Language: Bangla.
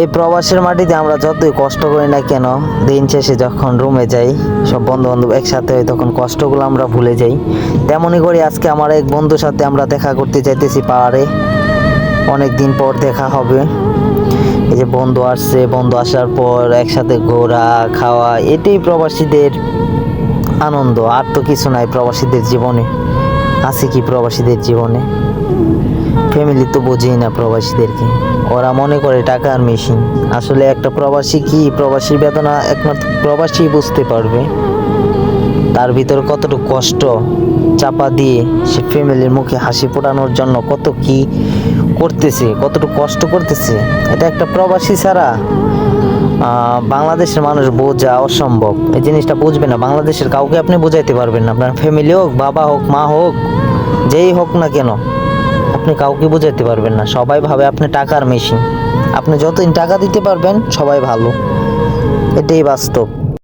এই প্রবাসের মাটিতে আমরা যতই কষ্ট করি না কেন, দিন শেষে যখন রুমে যাই, সব বন্ধু বান্ধব একসাথে হয় তখন কষ্টগুলো আমরা ভুলে যাই। তেমনই করে আজকে আমার এক বন্ধুর সাথে আমরা দেখা করতে যাইতেছি পাহাড়ে। অনেক দিন পর দেখা হবে। এই যে বন্ধু আসছে, বন্ধু আসার পর একসাথে ঘোরা, খাওয়া, এটাই প্রবাসীদের আনন্দ। আর তো কিছু নাই প্রবাসীদের জীবনে। আছে কি প্রবাসীদের জীবনে? ফ্যামিলি তো বোঝেই না প্রবাসীদেরকে। ওরা মনে করে টাকার মেশিন। আসলে একটা প্রবাসী কি? প্রবাসী বেদনা একমাত্র প্রবাসী বুঝতে পারবে। তার ভিতর কতটুকু কষ্ট চাপা দিয়ে সে ফ্যামিলির মুখে হাসি ফোটানোর জন্য কত কি করতেছে, কতটুকু কষ্ট করতেছে, এটা একটা প্রবাসী ছাড়া বাংলাদেশের মানুষ বোঝা অসম্ভব। এই জিনিসটা বুঝবে না। বাংলাদেশের কাউকে আপনি বোঝাইতে পারবেন না। আপনার ফ্যামিলি হোক, বাবা হোক, মা হোক, যেই হোক না কেন। আপনি কাউকে বোঝাতে পারবেন না। সবাই ভাবে আপনি টাকার মেশিন আপনি যতদিন টাকা দিতে পারবেন, সবাই ভালো। এটাই বাস্তব।